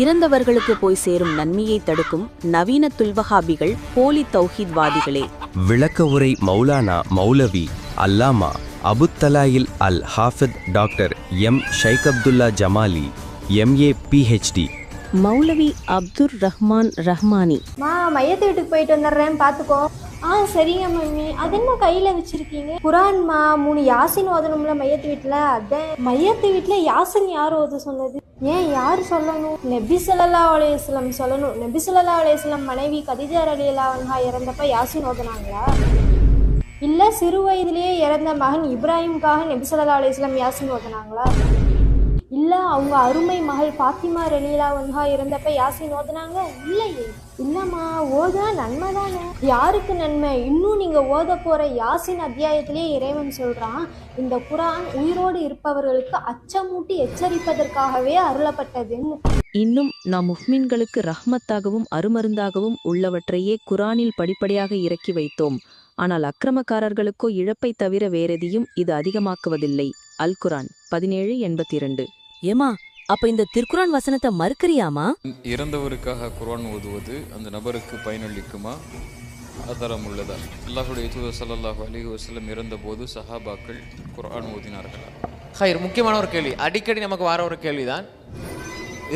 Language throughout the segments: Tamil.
இறந்தவர்களுக்கு போய் சேரும் நன்மையை தடுக்கும் நவீன துல்வஹாபிகள் போலி தௌஹீத்வாதிகளே. விளக்க உரை Maulana Maulavi Allama Abuthalayil Al Hafith doctor M Shaikh Abdullah Jamali MA PhD Maulavi Abdur Rahman Rahmani. மா மையத்து வீட்டுக்கு போயிட்டு வந்துடுறேன் பார்த்துக்கோ. ஆ சரிங்க மம்மி. அது என்ன கையில் வச்சிருக்கீங்க? குரான்மா மூணு யாசின் ஓதணும்ல மையத்து வீட்டில் அதான் மையத்து வீட்டில் யாசின் யார் ஓத சொன்னது? ஏன் யார் சொல்லணும்? நபி ஸல்லல்லாஹு சொல்லணும். நபி ஸல்லல்லாஹு மனைவி கதிஜா அலி அன்ஹா இறந்தப்ப யாசின் ஓதுனாங்களா? இல்ல சிறு வயதிலேயே இறந்த மகன் இப்ராஹிம்காக நெபிசலல்லா ஸல்லல்லாஹு யாசின் ஓதுனாங்களா? இல்லை அவங்க அருமை மகள் பாத்திமா ரலீலா வந்தா இறந்தப்ப யாசின் ஓதுனாங்க? இல்லையே. இல்லைம்மா ஓதுனா நன்மை தானே. யாருக்கு நன்மை? இன்னும் நீங்கள் ஓத போகிற யாசின் அத்தியாயத்திலே இறைவன் சொல்கிறான் இந்த குரான் உயிரோடு இருப்பவர்களுக்கு அச்சமூட்டி எச்சரிப்பதற்காகவே அருளப்பட்டதுன்னு. இன்னும் நாம் முஃமின்களுக்கு ரஹ்மத்தாகவும் அருமருந்தாகவும் உள்ளவற்றையே குரானில் படிப்படியாக இறக்கி வைத்தோம். ஆனால் அக்கிரமக்காரர்களுக்கோ இழப்பை தவிர வேறெதையும் இது அதிகமாக்குவதில்லை. அல் குரான் பதினேழு எண்பத்தி இரண்டு. ஏமா அப்ப இந்த திருக்குரான் வசனத்தை மறுக்கறியாமா இறந்தவருக்காக குர்ஆன் ஓதுவது அந்த நபருக்கு பயனளிக்குமா? ஆதாரம் உள்ளதா அல்லாஹுடைய தூதர் ஸல்லல்லாஹு அலைஹி வஸல்லம் இறந்தபோது சஹாபாக்கள் குர்ஆன் ஓதினார்களா? ஹைர் முக்கியமான ஒரு கேள்வி. அடிக்கடி நமக்கு வர ஒரு கேள்விதான்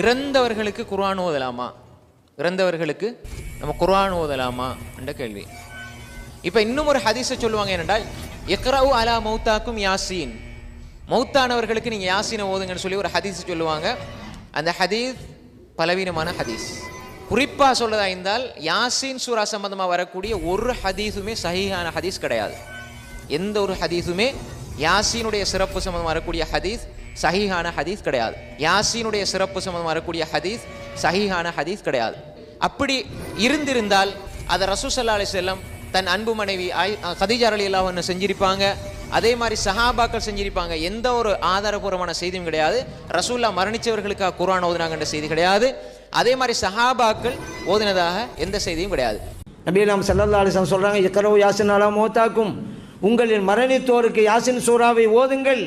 இறந்தவர்களுக்கு குர்ஆன் ஓதலாமா? இறந்தவர்களுக்கு நம்ம குர்ஆன் ஓதலாமா என்ற கேள்வி. இப்போ இன்னும் ஒரு ஹதீஸை சொல்லுவாங்க என்னென்றால் இக்ரவு அலா மௌத்தாக்கும் யாசீன். மௌத்தானவர்களுக்கு நீங்கள் யாசீனை ஓதுங்கன்னு சொல்லி ஒரு ஹதீஸ் சொல்லுவாங்க. அந்த ஹதீஸ் பலவீனமான ஹதீஸ். குறிப்பாக சொல்லதா இருந்தால் சூரா சம்பந்தமாக வரக்கூடிய ஒரு ஹதீஸுமே சஹீஹான ஹதீஸ் கிடையாது. எந்த ஒரு ஹதீஸுமே யாசினுடைய சிறப்பு சம்பந்தமாக வரக்கூடிய ஹதீஸ் சஹிஹான ஹதீஸ் கிடையாது. யாசினுடைய சிறப்பு சம்பந்தமாக வரக்கூடிய ஹதீஸ் சஹிஹான ஹதீஸ் கிடையாது. அப்படி இருந்திருந்தால் அதை ரசூசல்லா அலி செல்லம் தன் அன்பு மனைவி ஆய் கதீஜா அலி அல்லாஹ்னு செஞ்சிருப்பாங்க. அதே மாதிரி சஹாபாக்கள் செஞ்சிருப்பாங்க. எந்த ஒரு ஆதாரபூர்வமான செய்தியும் கிடையாது. ரசூல்லா மரணிச்சவர்களுக்காக குரான் ஓதுனாங்கன்ற செய்தி கிடையாது. அதே மாதிரி சஹாபாக்கள் ஓதினதாக எந்த செய்தியும் கிடையாது. நபி நாம் செல்லல்லா அலிசம் சொல்கிறாங்க இக்கரவு யாசின் அலா மோத்தாக்கும். உங்களின் மரணித்தோருக்கு யாசின் சூறாவை ஓதுங்கள்.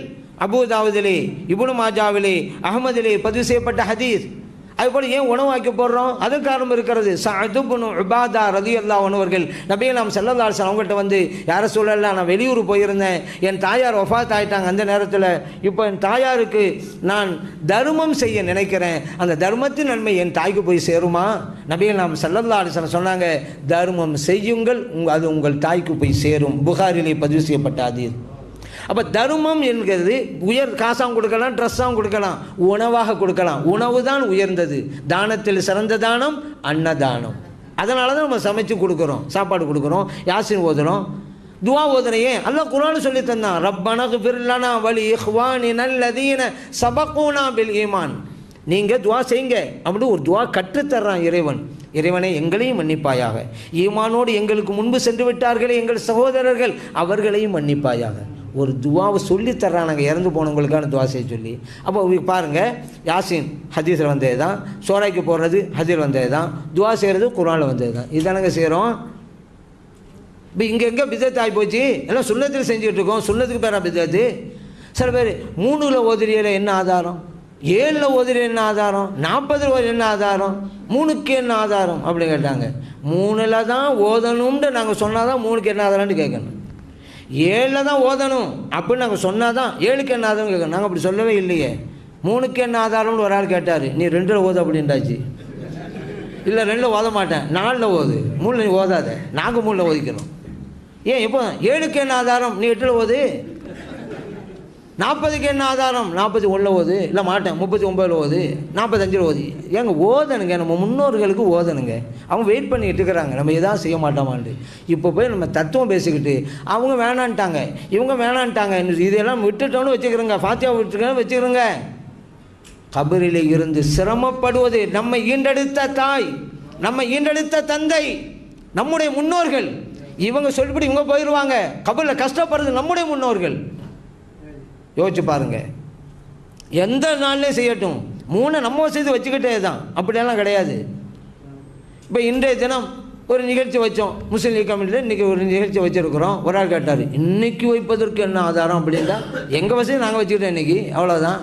அபுதாவுதிலே இபுனு மாஜாவிலே அகமதிலே பதிவு செய்யப்பட்ட ஹதீஸ். அதுபோல் ஏன் உணவாக்கி போடுறோம்? அது காரணம் இருக்கிறது. சதுபுனு உபாதா ரதி அல்லா உணவர்கள் நபியை நாம் செல்லல்லா அலிஸ்லாம் அவங்கள்ட்ட வந்து யாரை சொல்லலாம் நான் வெளியூர் போயிருந்தேன். என் தாயார் ஒஃபாத் ஆயிட்டாங்க அந்த நேரத்தில். இப்போ என் தாயாருக்கு நான் தர்மம் செய்ய நினைக்கிறேன். அந்த தர்மத்தின் நன்மை என் தாய்க்கு போய் சேருமா? நபியை நாம் செல்லல்லா அலிஸ்லாம் சொன்னாங்க தர்மம் செய்யுங்கள். உங்கள் அது உங்கள் தாய்க்கு போய் சேரும். புகாரிலே பதிவு செய்யப்பட்ட அதீர் அப்போ தர்மம் என்கிறது உயர் காசாகவும் கொடுக்கலாம் ட்ரெஸ்ஸாகவும் கொடுக்கலாம். உணவாக கொடுக்கலாம். உணவு தான் உயர்ந்தது. தானத்தில் சிறந்த தானம் அன்னதானம். அதனால தான் நம்ம சமைச்சு கொடுக்குறோம் சாப்பாடு கொடுக்குறோம் யாசின் ஓதுறோம் துவா ஓதுனையே. அல்ல குரான் சொல்லி தந்தான். ரப்பனகு பிர்லனா வலி இஹ்வானி நல்லதீன சபக்கூனா பில் ஈமான். நீங்கள் துவா செய்யுங்க. அப்படின்னு ஒரு துவா கற்றுத்தர்றான் இறைவன். இறைவனை எங்களையும் மன்னிப்பாயாக. ஈமானோடு எங்களுக்கு முன்பு சென்று விட்டார்களே எங்கள் சகோதரர்கள் அவர்களையும் மன்னிப்பாயாக. ஒரு துவாவை சொல்லி தர்றானுங்க இறந்து போனவங்களுக்கான துவா செய்ய சொல்லி. அப்போ பாருங்கள் யாசின் ஹதீஸில் வந்தது தான் சோராய்க்கு போடுறது ஹதீர் வந்தது தான் துவா செய்கிறது குரானில் வந்தது தான் இதானங்க செய்கிறோம் இப்போ இங்கே எங்கே பிதத் ஆகி போச்சு? எல்லாம் சுண்ணத்தில் செஞ்சுட்டு இருக்கோம். சுண்ணத்துக்கு பேரா பிதத்து சில பேர் மூணுல ஓதிரியில் என்ன ஆதாரம்? ஏழில் ஓதிரி என்ன ஆதாரம்? நாற்பதில் ஓதிரி என்ன ஆதாரம்? மூணுக்கு என்ன ஆதாரம்? அப்படின்னு கேட்டாங்க. மூணில் தான் ஓதணும்னு நாங்கள் சொன்னால் தான் மூணுக்கு என்ன ஆதாரம்னு கேட்கணும். ஏழில் தான் ஓதணும் அப்படின்னு நாங்கள் சொன்னால் தான் ஏழுக்கு என்ன ஆதாரம் கேட்கணும். நாங்கள் அப்படி சொல்லவே இல்லையே. மூணுக்கு என்ன ஆதாரம்னு ஒரு ஆள் கேட்டார். நீ ரெண்டில் ஓது அப்படின்றாச்சு. இல்லை ரெண்டில் ஓத மாட்டேன். நாலில் ஓது. மூணில் நீ ஓதாத. நாங்கள் மூணில் ஓதிக்கணும். ஏன் இப்போ ஏழுக்கு என்ன ஆதாரம்? நீ எட்டில் ஓது. நாற்பதுக்கு என்ன ஆதாரம்? நாற்பத்தி ஒன்றில் ஓது. இல்லை மாட்டேன். முப்பத்தி ஒம்பதில் ஓது. நாற்பத்தஞ்சில் ஓது. ஏங்க ஓதனுங்க நம்ம முன்னோர்களுக்கு ஓதணுங்க. அவங்க வெயிட் பண்ணிக்கிட்டு இருக்கிறாங்க. நம்ம எதாவது செய்ய மாட்டோமான்ட்டு. இப்போ போய் நம்ம தத்துவம் பேசிக்கிட்டு அவங்க வேணான்ட்டாங்க. இவங்க வேணான்ட்டாங்க. இதெல்லாம் விட்டுட்டோன்னு வச்சுக்கிறோங்க. ஃபாத்தியா விட்டுருக்கோன்னு வச்சுக்கிறோங்க. கபரில் இருந்து சிரமப்படுவது நம்ம ஈண்டெடுத்த தாய் நம்ம ஈண்டெடுத்த தந்தை நம்முடைய முன்னோர்கள். இவங்க சொல்லிப்படி இவங்க போயிடுவாங்க கபரில் கஷ்டப்படுறது நம்முடைய முன்னோர்கள். யோசிச்சு பாருங்க. எந்த நாள்லேயும் செய்யட்டும். மூணை நம்ம செய்து வச்சுக்கிட்டே தான் அப்படியெல்லாம் கிடையாது. இப்போ இன்றைய தினம் ஒரு நிகழ்ச்சி வச்சோம். முஸ்லீம் லீக் கமிட்டியில் இன்றைக்கி ஒரு நிகழ்ச்சி வச்சுருக்குறோம். ஒரு ஆள் கேட்டார் இன்றைக்கி வைப்பதற்கு என்ன ஆதாரம்? அப்படின்னா எங்கள் வசதி நாங்கள் வச்சுக்கிட்டோம் இன்றைக்கி அவ்வளோதான்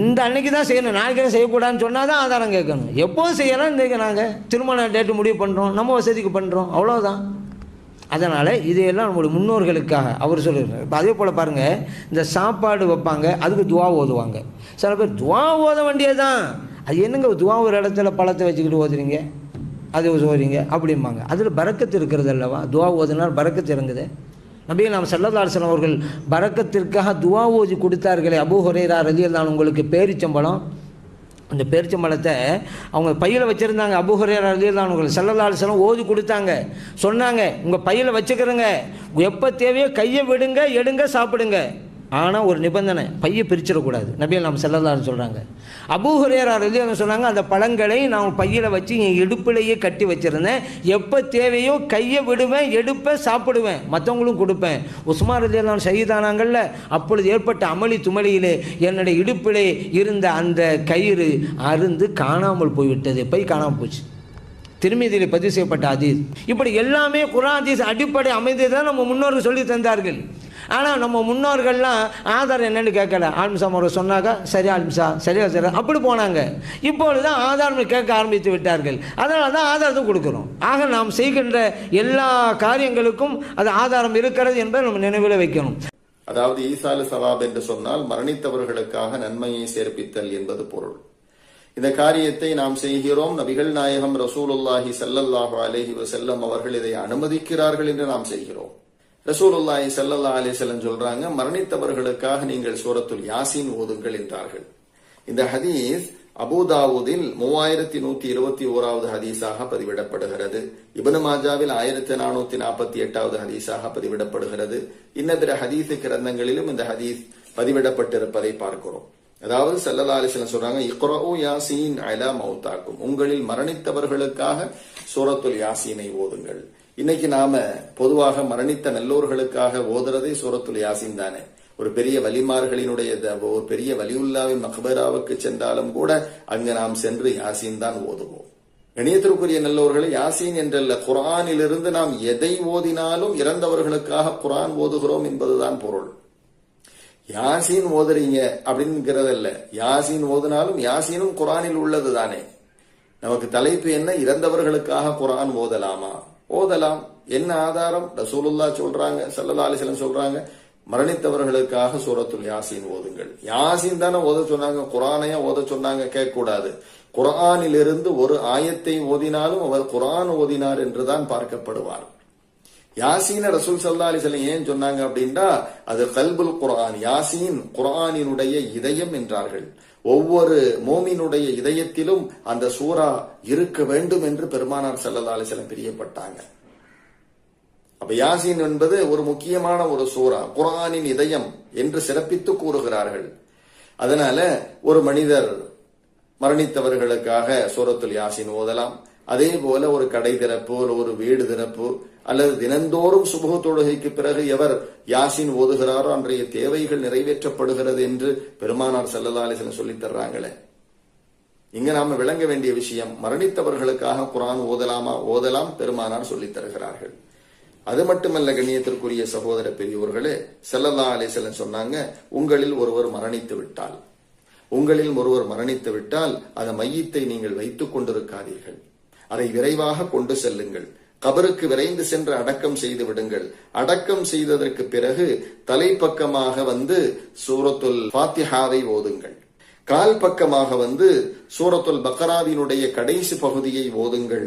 இந்த அன்னைக்கு தான் செய்யணும். நாளைக்கு செய்யக்கூடாதுன்னு சொன்னால் தான் ஆதாரம் கேட்கணும். எப்போது செய்யலாம் இன்றைக்கி நாங்கள் திருமண டேட்டு முடிவு பண்ணுறோம் நம்ம வசதிக்கு பண்ணுறோம் அவ்வளோதான் அதனால் இதையெல்லாம் நம்மளுடைய முன்னோர்களுக்காக அவர் சொல்லுறாரு இப்போ அதே போல் பாருங்கள் இந்த சாப்பாடு வைப்பாங்க அதுக்கு துவா ஓதுவாங்க. சில பேர் துவா ஓத வேண்டியது தான் அது என்னங்க துவா ஒரு இடத்துல பழத்தை வச்சுக்கிட்டு ஓதுறீங்க? அது ஓதுறீங்க? அப்படிம்பாங்க. அதில் பறக்கத்து இருக்கிறது அல்லவா? துவா ஓதுனால் பறக்கத்து இறங்குது. நபிகள் நாம் செல்லதாரசன் அவர்கள் பறக்கத்திற்காக துவா ஓதி கொடுத்தார்களே. அபூ ஹுரேரா தான் உங்களுக்கு பேரிச்சம்பழம் அந்த பேரிச்சம்பழத்தை அவங்க பையில் வச்சுருந்தாங்க. அபுஹரேரா ரலியல் தான் உங்களுக்கு ஓதி கொடுத்தாங்க. சொன்னாங்க உங்கள் பையில் வச்சுக்கிறங்க. எப்போ தேவையோ கையை விடுங்க எடுங்க சாப்பிடுங்க. ஆனால் ஒரு நிபந்தனை பையை பிரிச்சிடக்கூடாது நபியல் நாம் செல்லலாம்னு சொல்கிறாங்க அபூஹரேரா ரலியல் சொன்னாங்க அந்த பழங்களை நான் பையில் வச்சு என் இடுப்பிலேயே கட்டி வச்சுருந்தேன். எப்போ தேவையோ கையை விடுவேன் எடுப்பேன் சாப்பிடுவேன். மற்றவங்களும் கொடுப்பேன். உஸ்மான் ரலியல்லான் ஷஹீதானாங்கள்ல அப்பொழுது ஏற்பட்ட அமளி துமளியிலே என்னுடைய இடுப்பிலே இருந்த அந்த கயிறு அருந்து காணாமல் போய்விட்டது. பை காணாமல் போச்சு. திருமதியில் பதிவு செய்யப்பட்ட அதீஸ் இப்படி எல்லாமே குரான் அதீஸ் அடிப்படை அமைந்ததை தான் நம்ம முன்னோர்கள் சொல்லி தந்தார்கள். ஆனால் நம்ம முன்னோர்கள்லாம் ஆதார் என்னென்னு கேட்கல. ஆல்மிசா முறை சொன்னாக்கா சரி ஆல்மிசா சரியா சரி அப்படி போனாங்க. இப்பொழுது தான் ஆதாரம் கேட்க ஆரம்பித்து விட்டார்கள். அதனால தான் ஆதாரத்தை கொடுக்குறோம். ஆக நாம் செய்கின்ற எல்லா காரியங்களுக்கும் அது ஆதாரம் இருக்கிறது என்பதை நம்ம நினைவில் வைக்கணும். அதாவது ஈசாலு சவாப் என்று சொன்னால் மரணித்தவர்களுக்காக நன்மையை சேர்ப்பித்தல் என்பது பொருள். இந்த காரியத்தை நாம் செய்கிறோம். நபிகள் நாயகம் ரசூலுல்லாஹி சல்லல்லாஹு அலேஹி வசல்லம் அவர்கள் இதை அனுமதிக்கிறார்கள் என்று நாம் செய்கிறோம். ரசூலுல்லாய் சல்லல்லா அலைஹி சொல்றாங்க மரணித்தவர்களுக்காக நீங்கள் சூரத்துல் யாசின் ஓதுங்கள் என்றார்கள். இந்த ஹதீஸ் அபுதாவுதில் மூவாயிரத்தி நூத்தி இருபத்தி ஓராவது ஹதீஸாக பதிவிடப்படுகிறது. இபனு மாஜாவில் ஆயிரத்தி நானூத்தி நாற்பத்தி எட்டாவது ஹதீஸாக பதிவிடப்படுகிறது. இன்ன பிற ஹதீஸ் கிரந்தங்களிலும் இந்த ஹதீஸ் பதிவிடப்பட்டிருப்பதை பார்க்கிறோம். அதாவது செல்லல்லா அலிஸ்லாம் சொல்றாங்க இக்ரோ யாசீன் அலா மௌத்தாக்கும். உங்களில் மரணித்தவர்களுக்காக சூரத்துல் யாசீனை ஓதுங்கள். இன்னைக்கு நாம பொதுவாக மரணித்த நல்லோர்களுக்காக ஓதுறதே சூரத்துல் யாசீன் தானே. ஒரு பெரிய வலிமார்களினுடைய ஒரு பெரிய வலியுல்லாவின் மக்பராவுக்கு சென்றாலும் கூட அங்கு நாம் சென்று யாசீன் தான் ஓதுவோம். இணையத்திற்குரிய நல்லவர்களை யாசீன் என்றல்ல குரானிலிருந்து நாம் எதை ஓதினாலும் இறந்தவர்களுக்காக குரான் ஓதுகிறோம் என்பதுதான் பொருள். யாசீன் ஓதுறீங்க அப்படிங்கிறதல்ல. யாசீன் ஓதுனாலும் யாசீனும் குரானில் உள்ளது தானே. நமக்கு தலைப்பு என்ன? இறந்தவர்களுக்காக குரான் ஓதலாமா? ஓதலாம். என்ன ஆதாரம்? ரசூலுல்லா சொல்றாங்க சல்லா அலிஸ்லாம் சொல்றாங்க மரணித்தவர்களுக்காக சூரத்துல் யாசின் ஓதுங்கள். யாசின் தானே ஓத சொன்னாங்க குரானையா ஓத சொன்னாங்க கேட்க கூடாது குரானிலிருந்து ஒரு ஆயத்தை ஓதினாலும் அவர் குரான் ஓதினார் என்றுதான் பார்க்கப்படுவார். யாசீன ரசூல் சல்லா அலிஸ்லாம் ஏன் சொன்னாங்க அப்படின்னா அது கல்புல் குரான் யாசீன் குரானினுடைய இதயம் என்றார்கள். ஒவ்வொரு மோமினுடைய இதயத்திலும் அந்த சூரா இருக்க வேண்டும் என்று பெருமானார் சல்லல்லா சில பிரியப்பட்டாங்க. அப்ப யாசின் என்பது ஒரு முக்கியமான ஒரு சூரா குரானின் இதயம் என்று சிறப்பித்து கூறுகிறார்கள். அதனால ஒரு மனிதர் மரணித்தவர்களுக்காக சூரத்துல் யாசின் ஓதலாம். அதே போல ஒரு கடை திறப்பு ஒரு வீடு திறப்பு அல்லது தினந்தோறும் சுபுக தொழுகைக்கு பிறகு எவர் யாசின் ஓதுகிறாரோ அன்றைய தேவைகள் நிறைவேற்றப்படுகிறது என்று பெருமானார் சல்லல்லா அலிஸ்லாம் சொல்லித் தர்றாங்களே. இங்க நாம விளங்க வேண்டிய விஷயம் மரணித்தவர்களுக்காக குரான் ஓதலாமா? ஓதலாம் பெருமானார் சொல்லித் தருகிறார்கள். அது மட்டுமல்ல கண்ணியத்திற்குரிய சகோதர பெரியோர்களே செல்லல்லா அலிசலன் சொன்னாங்க உங்களில் ஒருவர் மரணித்து விட்டால். உங்களில் ஒருவர் மரணித்து விட்டால் அந்த மையத்தை நீங்கள் வைத்துக் கொண்டிருக்காதீர்கள். அதை விரைவாக கொண்டு செல்லுங்கள். கபருக்கு விரைந்து சென்று அடக்கம் செய்து விடுங்கள். அடக்கம் செய்ததற்கு பிறகு தலைப்பக்கமாக வந்து சூரத்துல் பாத்திஹாவை ஓதுங்கள். கால் பக்கமாக வந்து சூரத்துல் பக்கராவினுடைய கடைசி பகுதியை ஓதுங்கள்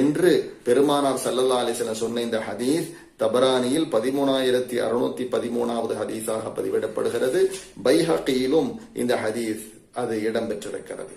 என்று பெருமானார் சல்லல்லா அலிசன சொன்ன இந்த ஹதீஸ் தபரானியில் பதிமூணாயிரத்தி அறுநூத்தி பதிமூணாவது ஹதீஸாக பதிவிடப்படுகிறது. பைஹக்கியிலும் இந்த ஹதீஸ் அது இடம்பெற்றிருக்கிறது.